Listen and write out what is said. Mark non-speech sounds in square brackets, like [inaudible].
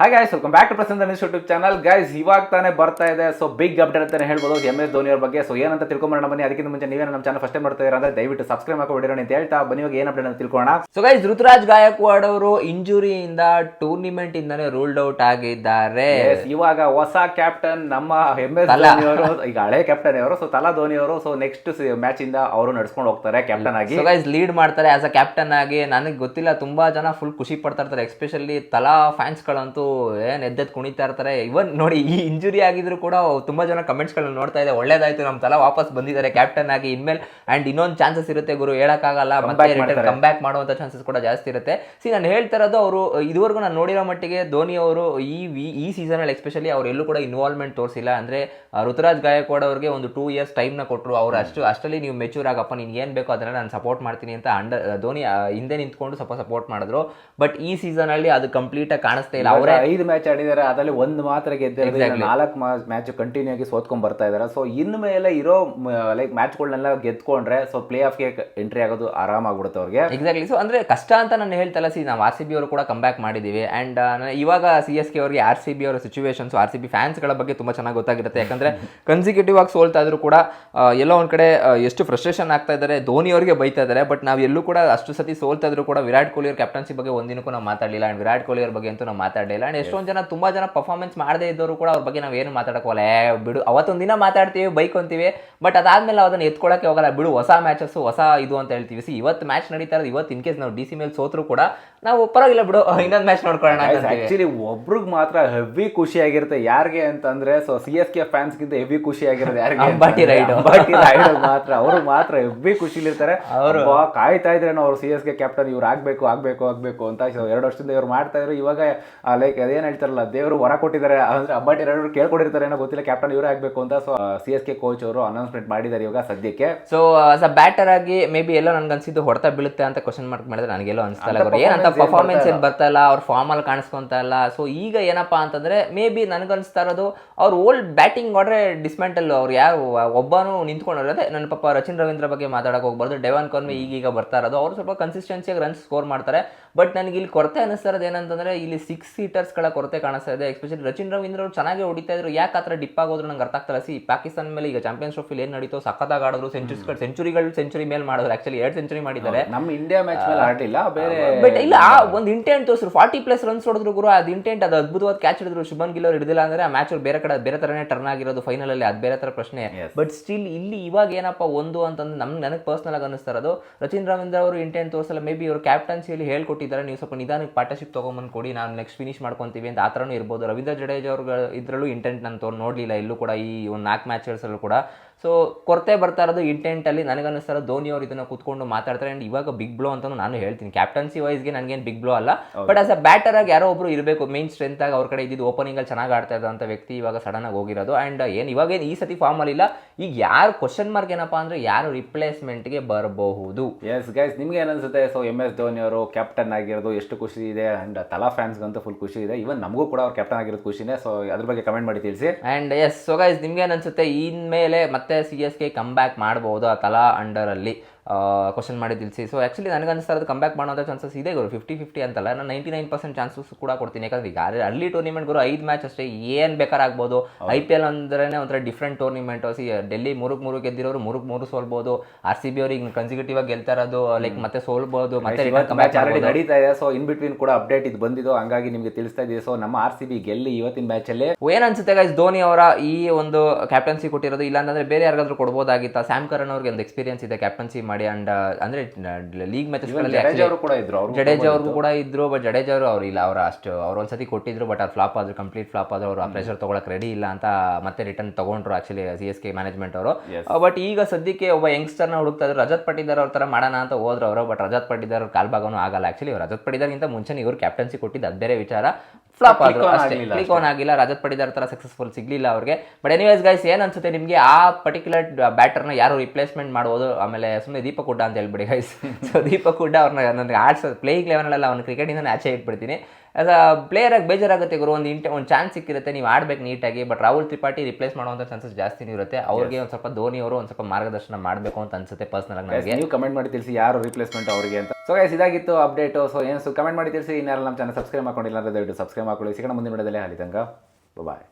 ಹಾಗೆ guys welcome back to Prasanna news YouTube channel guys ಇವಾಗ ತಾನೇ ಬರ್ತಾ ಇದೆ. ಸೊ ಬಿಗ್ ಅಪ್ಡೇಟ್ ಅಂತಾನೆ ಹೇಳ್ಬೋದು ಎಂ ಎಸ್ ಧೋನಿ ಅವ್ರ ಬಗ್ಗೆ. ಸೊ ಏನಂತ ತಿಳ್ಕೊಂಬರೋಣ ಬನ್ನಿ. ಅದಕ್ಕಿಂತ ಮುಂಚೆ ನೀವೇ ನಮ್ಮ ಚಾನಲ್ ಫಸ್ಟ್ ಟೈಮ್ ಮಾಡ್ತಾ ಅಂದ್ರೆ ದಯವಿಟ್ಟು ಸಬ್ಸ್ಕ್ರೈಬ್ ಮಾಡ್ಕೊಂಡಿರೋಣ ಅಂತ ಹೇಳ್ತಾ ಬನ್ನಿ. ಇವಾಗ ಏನು ಅಪ್ಡೇಟ್ ಅಂತ ತಿಳ್ಕೊಳ್ಳೋಣ. ಸೊ ಗೈಸ್ ಋತುರಾಜ್ ಗಾಯಕ್ವಾಡ್ ಅವರು ಇಂಜುರಿಯಿಂದ ಟೂರ್ನಿಮೆಂಟ್ ಇಂದಾನೆ ರೂಲ್ಡ್ ಔಟ್ ಆಗಿದ್ದಾರೆ. ಇವಾಗ ಹೊಸ ಕ್ಯಾಪ್ಟನ್ ನಮ್ಮ ಎಂ ಎಸ್. ಧೋನಿ ಅವರು ಈಗ ಹಳೆ ಕ್ಯಾಪ್ಟನ್ ಅವರು ಸೊ ತಲಾ ಧೋನಿ ಅವರು ಸೊ ನೆಕ್ಸ್ಟ್ ಮ್ಯಾಚ್ ಇಂದ ಅವರು ನಡ್ಸ್ಕೊಂಡು ಹೋಗ್ತಾರೆ ಕ್ಯಾಪ್ಟನ್ ಆಗಿ. ಸೊ ಗೈಸ್ ಲೀಡ್ ಮಾಡ್ತಾರೆ ಆಸ್ ಅ ಕ್ಯಾಪ್ಟನ್ ಆಗಿ. ನನಗೆ ಗೊತ್ತಿಲ್ಲ ತುಂಬಾ ಜನ ಫುಲ್ ಖುಷಿ ಪಡ್ತಾ ಇರ್ತಾರೆ ಎಸ್ಪೆಷಲಿ ತಲಾ ಫ್ಯಾನ್ಸ್ ಗಳಂತೂ. ಏನ್ ಎದ್ದೆದ್ದು ಕುಣಿತಾ ಇರ್ತಾರೆ. ಇವನ್ ನೋಡಿ ಈ ಇಂಜುರಿ ಆಗಿದ್ರು ಕೂಡ ತುಂಬಾ ಜನ ಕಮೆಂಟ್ಸ್ಗಳನ್ನ ನೋಡ್ತಾ ಇದೆ. ಒಳ್ಳೇದಾಯ್ತು ನಮ್ಮ ತಲಾ ವಾಪಸ್ ಬಂದಿದ್ದಾರೆ. ಕ್ಯಾಪ್ಟನ್ ಆಗಿ ಇನ್ಮೇಲೆ ಆ್ಯಂಡ್ ಇನ್ನೊಂದು ಚಾನ್ಸಸ್ ಇರುತ್ತೆ ಗುರು ಹೇಳೋಕ್ಕಾಗಲ್ಲ. ಮತ್ತೆ. ಕಮ್ ಬ್ಯಾಕ್ ಮಾಡುವಂತ ಚಾನ್ಸಸ್ ಕೂಡ ಜಾಸ್ತಿ ಇರುತ್ತೆ. ಸಿ ನಾನು ಹೇಳ್ತಾ ಇರೋದು ಅವರು ಇದುವರೆಗೂ ನಾನು ನೋಡಿರೋ ಮಟ್ಟಿಗೆ ಧೋನಿ ಅವರು ಈ ಈ ಸೀಸನ್ ಅಲ್ಲಿ ಎಸ್ಪೆಷಲಿ ಅವ್ರು ಎಲ್ಲೂ ಕೂಡ ಇನ್ವಾಲ್ವ್ಮೆಂಟ್ ತೋರಿಸಿಲ್ಲ. ಅಂದ್ರೆ ಋತುರಾಜ್ ಗಾಯಕ್ವಾಡ್ ಅವ್ರಿಗೆ ಒಂದು ಟೂ ಇಯರ್ಸ್ ಟೈಮ್ನ ಕೊಟ್ಟರು ಅವ್ರು ಅಷ್ಟು ಅಷ್ಟರಲ್ಲಿ ನೀವು ಮೆಚೂರ್ ಆಗಪ್ಪ ನಿನ್ಗೆ ಏನು ಬೇಕೋ ಅದನ್ನು ನಾನು ಸಪೋರ್ಟ್ ಮಾಡ್ತೀನಿ ಅಂತ ಅಂಡರ್ ಧೋನಿ ಹಿಂದೆ ನಿಂತ್ಕೊಂಡು ಸ್ವಲ್ಪ ಸಪೋರ್ಟ್ ಮಾಡಿದ್ರು. ಬಟ್ ಈ ಸೀಸನ್ ಅಲ್ಲಿ ಅದು ಕಂಪ್ಲೀಟ್ ಆಗಿ ಕಾಣಿಸ್ತಾ ಇಲ್ಲ. ಅವರೇ ಐದು ಮ್ಯಾಚ್ ಆಡಿದ್ದಾರೆ ಅದರಲ್ಲಿ ಒಂದು ಮಾತ್ರ ಗೆದ್ದಿರೋದು. ನಾಲ್ಕು ಮ್ಯಾಚ್ ಕಂಟಿನ್ಯೂ ಆಗಿ ಸೋತ್ಕೊಂಡ್ ಬರ್ತಾ ಇದಾರೆ. ಸೊ ಇನ್ಮೇಲೆ ಇರೋ ಲೈಕ್ ಮ್ಯಾಚ್ಗಳನ್ನೆಲ್ಲ ಗೆದ್ಕೊಂಡ್ರೆ ಸೊ ಪ್ಲೇ ಆಫ್ಗೆ ಎಂಟ್ರಿ ಆಗೋದು ಆರಾಮಾಗ್ಬಿಡುತ್ತೆ ಅವ್ರಿಗೆ. ಎಕ್ಸಾಕ್ಟ್ಲಿ ಸೊ ಅಂದ್ರೆ ಕಷ್ಟ ಅಂತ ನಾನು ಹೇಳ್ತಲ್ಲ ಸಿ ನಾವು ಆರ್ ಸಿ ಬಿ ಅವರು ಕೂಡ ಕಮ್ ಬ್ಯಾಕ್ ಮಾಡಿದ್ದೀವಿ ಅಂಡ್ ಇವಾಗ ಸಿ ಎಸ್ ಕೆ ಅವರಿಗೆ ಆರ್ ಸಿ ಬಿ ಅವರ ಸಿಚುವೇಶನ್ಸ್ ಆರ್ ಸಿ ಬಿ ಫ್ಯಾನ್ಸ್ಗಳ ಬಗ್ಗೆ ತುಂಬಾ ಚೆನ್ನಾಗಿ ಗೊತ್ತಾಗಿರುತ್ತೆ. ಯಾಕಂದ್ರೆ [laughs] ಕನ್ಸಿಕ್ಯೂಟಿವ್ ಆಗಿ ಸೋಲ್ತಾ ಇದ್ರು ಕೂಡ ಎಲ್ಲೋ ಒಂದ್ ಕಡೆ ಎಷ್ಟು ಫ್ರಸ್ಟ್ರೇಷನ್ ಆಗ್ತಾ ಇದ್ದಾರೆ ಧೋನಿ ಅವರಿಗೆ ಬೈತಾ ಇದಾರೆ ಬಟ್ ನಾವು ಎಲ್ಲೂ ಕೂಡ ಅಷ್ಟು ಸತಿ ಸೋಲ್ತಾ ಇದ್ರು ಕೂಡ ವಿರಾಟ್ ಕೊಹ್ಲಿ ಅವ್ರ ಕ್ಯಾಪ್ಟನ್ಸಿ ಬಗ್ಗೆ ಒಂದಿನಕ್ಕೂ ನಾವು ಮಾತಾಡಲಿಲ್ಲ. ಅಂಡ್ ವಿರಾಟ್ ಕೊಹ್ಲಿ ಅವ್ರ ಬಗ್ಗೆ ಅಂತೂ ನಾವು ಮಾತಾಡಲಿಲ್ಲ ಆ್ಯಂಡ್ ಎಷ್ಟೊಂದು ಜನ ತುಂಬ ಜನ ಪರ್ಫಾರ್ಮೆನ್ಸ್ ಮಾಡದೇ ಇದ್ದವರು ಕೂಡ ಅವ್ರ ಬಗ್ಗೆ ನಾವು ಏನು ಮಾತಾಡೋಕ್ಕಲ್ಲ ಬಿಡು. ಅವತ್ತೊಂದು ದಿನ ಮಾತಾಡ್ತೀವಿ ಬೈಕ್ ಅಂತೀವಿ ಬಟ್ ಅದಾದ್ಮೇಲೆ ಅದನ್ನ ಎತ್ಕೊಳಕ್ಕೆ ಹೋಗಲ್ಲ. ಬಿಡು ಹೊಸ ಮ್ಯಾಚಸ್ ಹೊಸ ಇದು ಅಂತ ಹೇಳ್ತೀವಿ. ಸಿ ಇವತ್ತು ಮ್ಯಾಚ್ ನಡೀತಾ ಇರೋದು ಇವತ್ತು ಇನ್ ಕೇಸ್ ನಾವು ಡಿ ಸಿ ಮೇಲೆ ಸೋತ್ರು ಕೂಡ ನಾವು ಪರವಾಗಿಲ್ಲ ಬಿಡು [laughs] ಇನ್ನೊಂದು ಮ್ಯಾಚ್ ನೋಡ್ಕೊಳ್ಳೋಣ. ಆಕ್ಚುಲಿ ಒಬ್ರಿಗೆ ಮಾತ್ರ ಹೆವಿ ಖುಷಿ ಆಗಿರುತ್ತೆ. ಯಾರಿಗೆ ಅಂತಂದ್ರೆ so C S K fans ಗಿಂತ ಹೆವಿ ಖುಷಿ ಆಗಿರೋದು ಯಾರಿಗೆ [laughs] ಅಂಬಾಟಿ ರೈಡ್. ಅಂಬಾಟಿ ರೈಡ್ ಮಾತ್ರ. ಅವರು ಮಾತ್ರ ಹೆವಿ ಖುಷಿಲಿರ್ತಾರೆ ಇರ್ತಾರೆ. ಅವರು. ಕಾಯ್ತಾ ಇದ್ರೆ ಅವರು ಸಿ ಎಸ್ ಕೆ ಕ್ಯಾಪ್ಟನ್ ಇವ್ರು ಆಗ್ಬೇಕು ಆಗ್ಬೇಕು ಆಗ್ಬೇಕು ಅಂತ. ಎರಡು ವರ್ಷದಿಂದ ಇವ್ರು ಮಾಡ್ತಾ ಇದ್ರು. ಇವಾಗ ಲೈಕ್ ಅದೇನ್ ಹೇಳ್ತಾರಲ್ಲ ದೇವರು ಹೊರ ಕೊಟ್ಟಿದ್ದಾರೆ ಅಂದ್ರೆ ಅಂಬಾಟಿ ಎರಡು ಕೇಳ್ಕೊಂಡಿರ್ತಾರೆ ಏನೋ ಗೊತ್ತಿಲ್ಲ ಕ್ಯಾಪ್ಟನ್ ಇವರೇ ಆಗಬೇಕು ಅಂತ. So C S K coach ಅವರು ಅನೌನ್ಸ್ಮೆಂಟ್ ಮಾಡಿದ್ದಾರೆ ಇವಾಗ ಸದ್ಯಕ್ಕೆ. ಸೊ ಆಸ್ ಅ ಬ್ಯಾಟರ್ ಆಗಿ ಮೇ ಬಿ ಎಲ್ಲೋ ನನ್ಗೆ ಅನ್ಸಿದ್ದು ಹೊಡೆತ ಬೀಳುತ್ತೆ ಅಂತ ಕ್ವಶನ್ ಮಾರ್ಕ್ ಮಾಡಿದ್ರೆ ನನಗೆಲ್ಲೋ ಅನಿಸ್ತಾ ಇಲ್ಲ ಅಂತ ಏನಂತ ಪರ್ಫಾರ್ಮೆನ್ಸ್ ಏನು ಬರ್ತಾ ಇಲ್ಲ ಅವ್ರ ಫಾರ್ಮ್ ಅಲ್ಲಿ ಕಾಣಿಸ್ಕೊಂತ ಇಲ್ಲ. ಸೊ ಈಗ ಏನಪ್ಪ ಅಂತಂದ್ರೆ ಮೇ ಬಿ ನನಗನ್ಸ್ತಾ ಇರೋದು ಅವ್ರು ಓಲ್ಡ್ ಬ್ಯಾಟಿಂಗ್ ಮಾಡ್ರೆ ಡಿಸ್ಮೆಂಟಲ್ ಅವ್ರು ಯಾರು ಒಬ್ಬನು ನಿಂತ್ಕೊಂಡ್ರೆ ಅದೇ ನನ್ನ ಪಾಪ ರಚಿನ್ ರವೀಂದ್ರ ಬಗ್ಗೆ ಮಾತಾಡಕ್ಕೆ ಹೋಗ್ಬಾರ್ದು. ಡೆವಾನ್ ಕರ್ಮಿ ಈಗೀಗ ಬರ್ತಾ ಇರೋದು. ಅವ್ರು ಸ್ವಲ್ಪ ಕನ್ಸಿಸ್ಟೆನ್ಸಿಯಾಗಿ ರನ್ಸ್ ಸ್ಕೋರ್ ಮಾಡ್ತಾರೆ. ಬಟ್ ನನಗೆ ಇಲ್ಲಿ ಕೊರತೆ ಅನಿಸ್ತಾ ಇರೋದು ಏನಂತಂದ್ರೆ ಇಲ್ಲಿ ಸಿಕ್ಸ್ ಸೀಟರ್ಸ್ಗಳ ಕೊರತೆ ಕಾಣಿಸ್ತಾ ಇದೆ ಎಸ್ಪೆಷಲಿ ರಚಿನ್ ರವೀಂದ್ರ ಅವರು ಚೆನ್ನಾಗಿ ಹೊಡಿತಾ ಇದ್ರು. ಯಾಕೆ ಆ ಥರ ಡಿಪ್ ಆಗೋದ್ರು ನಂಗೆ ಅರ್ಥ ಆಗ್ತಾ ಸಿ ಪಾಕಿಸ್ತಾನ ಮೇಲೆ ಈಗ ಚಾಂಪಿಯನ್ಸ್ ಟ್ರೋಫಿಲಿ ಏನು ನಡೀತೋ ಸಖತ್ತಾಗಿ ಆಡಿದ್ರು. ಸೆಂಚುರಿಗಳು ಸೆಂಚುರಿಗಳು ಸೆಂಚುರಿ ಮೇಲೆ ಮಾಡಿದ್ರು. ಆಕ್ಚುಲಿ ಎರಡು ಸೆಂಚುರಿ ಮಾಡಿದ್ದಾರೆ. ನಮ್ಮ ಇಂಡಿಯಾ ಮ್ಯಾಚ್ ಮೇಲೆ ಆಡಲಿಲ್ಲ ಬೇರೆ ಬಟ್ ಇಲ್ಲ ಆ ಒಂದು ಇಂಟೆಂಟ್ ತೋರಿಸ್ರು ಫಾರ್ಟಿ ಪ್ಲಸ್ ರನ್ಸ್ ಹೊಡೆದ್ರು ಗುರು. ಅದು ಇಂಟೆಂಟ್ ಅದು ಅದ್ಭುತವಾದ ಕ್ಯಾಚ್ ಹಿಡಿದ್ರು. ಶುಭನ್ ಗಿಲ್ ಅವರು ಹಿಡಿದಿಲ್ಲ ಅಂದ್ರೆ ಆ ಮ್ಯಾಚ್ ಬೇರೆ ಕಡೆ ಬೇರೆ ತರನೇ ಟರ್ನ್ ಆಗಿರೋದು ಫೈನಲ್ ಅಲ್ಲಿ. ಅದು ಬೇರೆ ತರ ಪ್ರಶ್ನೆ. ಬಟ್ ಸ್ಟಿಲ್ ಇಲ್ಲಿ ಇವಾಗ ಏನಪ್ಪ ಒಂದು ಅಂತಂದ್ರೆ ನಮ್ಗೆ ನನಗೆ ಪರ್ಸನಲ್ ಆಗಿ ಅನಿಸ್ತಾ ಇರೋದು ರಚಿನ್ ರವೀಂದ್ರ ಅವರು ಇಂಟೆಂಟ್ ತೋರಿಸಲ್ಲ. ಮೇ ಬಿ ಕ್ಯಾಪ್ಟನ್ಸಿ ಕ್ಯಾಪ್ಟನ್ಸಿಯಲ್ಲಿ ಹೇಳ್ಕೊಟ್ಟಿದ್ದಾರೆ. ನೀವು ಸ್ವಲ್ಪ ನಿಧಾನಕ್ಕೆ ಪಾರ್ಟ್ನರ್ಶಿಪ್ ತೊಗೊಂಬಂದು ಕೊಡಿ. ನಾನು ನೆಕ್ಸ್ಟ್ ಫಿನಿಶ್ ಮಾಡ್ಕೊಂತೀವಿ ಅಂತ ಆ ಥರನೂ ಇರ್ಬೋದು. ರವೀಂದ್ರ ಜಡೇಜಾ ಅವ್ರ ಇದ್ರಲ್ಲೂ ಇಂಟೆಂಟ್ ನಾನು ತೋರ್ ನೋಡಲಿಲ್ಲ. ಎಲ್ಲೂ ಕೂಡ ಈ ಒಂದು ನಾಲ್ಕು ಮ್ಯಾಚ್ಗಳಲ್ಲೂ ಕೂಡ. ಸೊ ಕೊರತೆ ಬರ್ತಾ ಇರೋದು ಇಂಟೆಂಟ್ ಅಲ್ಲಿ. ನನಗನ್ನಿಸ್ತಾ ಇರೋದು ಧೋನಿ ಅವರು ಇದನ್ನ ಕೂತ್ಕೊಂಡು ಮಾತಾಡ್ತಾರೆ. ಆ್ಯಂಡ್ ಇವಾಗ ಬಿಗ್ ಬ್ಲೋ ಅಂತ ನಾನು ಹೇಳ್ತೀನಿ. ಕ್ಯಾಪ್ಟನ್ಸಿ ವೈಸ್ಗೆ ನನಗೇನು ಬಿಗ್ ಬ್ಲೋ ಅಲ್ಲ. ಬಟ್ ಆಸ್ ಅ ಬ್ಯಾಟರ್ ಆಗಿ ಯಾರೋ ಒಬ್ರು ಇರಬೇಕು. ಮೇನ್ ಸ್ಟ್ರೆಂತ್ ಆಗಿ ಅವ್ರ ಕಡೆ ಇದ್ದಿದ್ದು ಓಪನಿಂಗ್ ಅಲ್ಲಿ ಚೆನ್ನಾಗಿ ಆಡ್ತಾ ಇದ್ದಂಥ ವ್ಯಕ್ತಿ ಇವಾಗ ಸಡನ್ ಆಗಿ ಹೋಗಿರೋದು. ಅಂಡ್ ಏನು ಇವಾಗ ಏನು ಈ ಸತಿ ಫಾರ್ಮ್ ಅಲ್ಲಿ ಇಲ್ಲ. ಈಗ ಯಾರು ಕ್ವಶನ್ ಮಾರ್ಕ್ ಏನಪ್ಪಾ ಅಂದ್ರೆ ಯಾರು ರಿಪ್ಲೇಸ್ಮೆಂಟ್ಗೆ ಬರಬಹುದು. ಎಸ್ ಗೈಸ್ ನಿಮ್ಗೆ ಏನನ್ಸುತ್ತೆ ಸೊ ಎಂ ಎಸ್ ಧೋನಿ ಅವರು ಕ್ಯಾಪ್ಟನ್ ಆಗಿರೋದು ಎಷ್ಟು ಖುಷಿ ಇದೆ. ಅಂಡ್ ತಲಾ ಫ್ಯಾನ್ಸ್ಗಂತೂ ಫುಲ್ ಖುಷಿ ಇದೆ. ಇವನ್ ನಮಗೂ ಕೂಡ ಅವ್ರು ಕ್ಯಾಪ್ಟನ್ ಆಗಿರೋದು ಖುಷಿನೇ. ಸೊ ಅದ್ರ ಬಗ್ಗೆ ಕಮೆಂಟ್ ಮಾಡಿ ತಿಳಿಸಿ. ಅಂಡ್ ಎಸ್ ಸೊ ಗೈಸ್ ನಿಮ್ಗೆ ಅನ್ಸುತ್ತೆ? ಇನ್ಮೇಲೆ ಮತ್ತೆ C S K come back ಮಾಡ್ಬೋದು ಆ ತಲಾ ಅಂಡರಲ್ಲಿ ಕ್ವಶನ್ ಮಾಡಿ ತಿಳಿಸಿ ಸೊ ಆ್ಯಕ್ಚುಲಿ ನನಗೆ ಅನಿಸ್ತಾ ಇರೋದು ಕಮ್ ಬ್ಯಾಕ್ ಮಾಡೋದ ಚಾನ್ಸಸ್ ಇದೆ ಗುರು. ಫಿಫ್ಟಿ ಫಿಫ್ಟಿ ಅಂತಲ್ಲ. ನಾನು ನೈಂಟಿ ನೈನ್ ಪರ್ಸೆಂಟ್ ಚಾನ್ಸಸ್ ಕೂಡ ಕೊಡ್ತೀನಿ. ಯಾಕಂದ್ರೆ ಈಗ ಅಲ್ಲಿ ಟೂರ್ನಿಮೆಂಟ್ ಗುರು ಐದು ಮ್ಯಾಚ್ ಅಷ್ಟೇ. ಏನು ಬೇಕಾರಾಗ್ಬೋದು ಆಗ್ಬೋದು. ಐ ಪಿ ಎಲ್ ಅಂದ್ರೆ ಒಂಥರ ಡಿಫ್ರೆಂಟ್ ಟೂರ್ನಿಮೆಂಟ್ ಸಿ ಡೆಲ್ಲಿ ಮೂರಕ್ಕೆ ಮೂರು ಗೆದ್ದಿರೋರು ಮೂರಕ್ಕೆ ಮೂರು ಸೋಲ್ಬೋದು. ಆರ್ ಸಿ ಬಿ ಅವ್ರಿಗೆ ಕನ್ಸಿಕ್ಯೂಟಿವ್ ಆಗಿ ಗೆಲ್ತಾ ಇರೋದು. ಲೈಕ್ ಮತ್ತೆ ಸೋಲ್ಬೋದು. ಮತ್ತೆ ನಡೀತಾ ಇದೆ. ಸೊ ಇನ್ ಬಿಟ್ವೀನ್ ಕೂಡ ಅಪ್ಡೇಟ್ ಇದು ಬಂದಿದ್ದು ಹಂಗಾಗಿ ನಿಮಗೆ ತಿಳಿಸ್ತಾ ಇದೆ ಸೊ ನಮ್ಮ ಆರ್ ಸಿ ಬಿ ಗೆಲ್ಲಿ ಇವತ್ತಿನ ಮ್ಯಾಚ್ ಅಲ್ಲಿ ಏನ್ ಅನ್ಸುತ್ತೆ ಗೈಸ್ ಧೋನಿ ಅವರ ಈ ಒಂದು ಕ್ಯಾಪ್ಟನ್ಸಿ ಕೊಟ್ಟಿರೋದು. ಇಲ್ಲಾಂದ್ರೆ ಬೇರೆ ಯಾರಿಗಾದ್ರೂ ಕೊಡ್ಬೋದಾಗಿತ್ತ? ಸ್ಯಾಮ್ ಕರಣ್ ಅವ್ರಿಗೆ ಒಂದು ಎಕ್ಸ್ಪೀರಿಯನ್ಸ್ ಇದೆ ಕ್ಯಾಪ್ಟನ್ಸಿ ಮಾಡಿ ಅಂಡ್ ಅಂದ್ರೆ ಲೀಗ್ ಮ್ಯಾಚಸ್ ಜಡೇಜಾ ಅವರು ಕೂಡ ಇದ್ರು ಜಡೇಜಾ ಅವ್ರಿಗೂ ಕೂಡ ಇದ್ರು ಬಟ್ ಜಡೇಜಾ ಅವರು ಅವ್ರು ಇಲ್ಲ ಅವ್ರು ಅಷ್ಟು ಅವ್ರು ಒಂದ್ಸತಿ ಕೊಟ್ಟಿದ್ರು ಬಟ್ ಅದು ಫ್ಲಾಪ್ ಆದ್ರು ಕಂಪ್ಲೀಟ್ ಫ್ಲಾಪ್ ಆದ್ರು ಅವ್ರು ಆ ಪ್ರೆಷರ್ ತಗೊಳಕ್ ರೆಡಿ ಇಲ್ಲ ಅಂತ ಮತ್ತೆ ರಿಟರ್ನ್ ತಗೊಂಡ್ರು actually C S K management ಅವರು. ಬಟ್ ಈಗ ಸದ್ಯಕ್ಕೆ ಒಬ್ಬ ಯಂಗ್ಸ್ಟರ್ನ ಹುಡುಕ್ತಾ ಇದ್ರು ರಜತ್ ಪಟ್ಟಿದಾರ್ ಅವ್ರ ತರ ಮಾಡೋಣ ಅಂತ ಹೋದ್ರು ಅವರು ಬಟ್ ರಜತ್ ಪಟ್ಟಿದಾರ್ ಕಾಲ್ ಕಾಲ್ಭಾಗನೂ ಆಗಲ್ಲ. ಆಕ್ಚುಲಿ ರಜತ್ ಪಟ್ಟಿದಾರ್ಗಿಂತ ಮುಂಚೆ ಇವರು ಕ್ಯಾಪ್ಟನ್ಸಿ ಕೊಟ್ಟಿದ್ದು ಅದು ಬೇರೆ ವಿಚಾರ. ಫ್ಲಾಪ್ ಕ್ಲಿಕ್ ಆನ್ ಆಗಿಲ್ಲ ರಜತ್ ಪಡಿದಾರ್ ತರ ಸಕ್ಸಸ್ಫುಲ್ ಸಿಗ್ಲಿಲ್ಲ ಅವ್ರಿಗೆ. ಬಟ್ ಎನಿವೇಸ್ ಗೈಸ್ ಏನ್ ಅನ್ಸುತ್ತೆ ನಿಮಗೆ? ಆ ಪರ್ಟಿಕ್ಯುಲರ್ ಬ್ಯಾಟರ್ನ ಯಾರು ರಿಪ್ಲೇಸ್ಮೆಂಟ್ ಮಾಡಬಹುದು ಆಮೇಲೆ ಸುಮ್ಮನೆ ದೀಪಕ್ ಹುಡ್ಡ ಅಂತ ಹೇಳ್ಬಿಡಿ ಗೈಸ್ ಸೊ [laughs] ದೀಪಕ್ ಹುಡ್ಡ ಅವ್ರನ್ನ ನನಗೆ ಆಡ್ಸ್ ಪ್ಲೇಯಿಂಗ್ ಅಲ್ಲ ಅವ್ನ ಕ್ರಿಕೆಟಿಂದ ಆಚೆ ಇಟ್ಬಿಡ್ತೀನಿ. ಆಸ್ ಅ ಪ್ಲೇಯರ್ ಆಗಿ ಬೇಜಾರಾಗುತ್ತೆ ಗುರು ಒಂದು ಇಂಟ ಒಂದು ಚಾನ್ಸ್ ಸಿಕ್ಕಿರುತ್ತೆ ನೀವು ಆಡ್ಬೇಕು ನೀಟಾಗಿ ಬಟ್ ರಾಹುಲ್ ತ್ರಿಪಾಠಿ ರಿಪ್ಲೇಸ್ ಮಾಡುವಂಥ ಚಾನ್ಸಸ್ ಜಾಸ್ತಿನೂ ಇರುತ್ತೆ. ಅವ್ರಿಗೆ ಒಂದು ಸ್ವಲ್ಪ ಧೋನಿ ಅವರು ಒಂದು ಸ್ವಲ್ಪ ಮಾರ್ಗದರ್ಶನ ಮಾಡಬೇಕು ಅಂತ ಅನ್ಸುತ್ತೆ ಪರ್ಸನಲ್ ಆಗಿ ನನಗೆ ನೀವು ಕಮೆಂಟ್ ಮಾಡಿ ತಿಳಿಸಿ ಯಾರು ರಿಪ್ಲೇಸ್ಮೆಂಟ್ ಅವರಿಗೆ ಅಂತ. ಸೊ ಗೈಸ್ ಇದಾಗಿತ್ತು ಅಪ್ಡೇಟು ಸೊ ಏನು ಸೊ ಕಮೆಂಟ್ ಮಾಡಿ ತಿಳಿಸಿ ಇನ್ನಾರು ನಮ್ಮ ಚಾನಲ್ ಸಬ್ಸ್ಕ್ರೈಬ್ ಮಾಡ್ಕೊಂಡಿಲ್ಲ ಅಂದರೆ ದಯವಿಟ್ಟು ಸಬ್ಸ್ಕ್ರೈಬ್ ಮಾಡ್ಕೊಳ್ಳಿ. ಸಿಗೋಣ ಮುಂದಿನ ವಿಡಿಯೋದಲ್ಲಿ ಬಾಯ್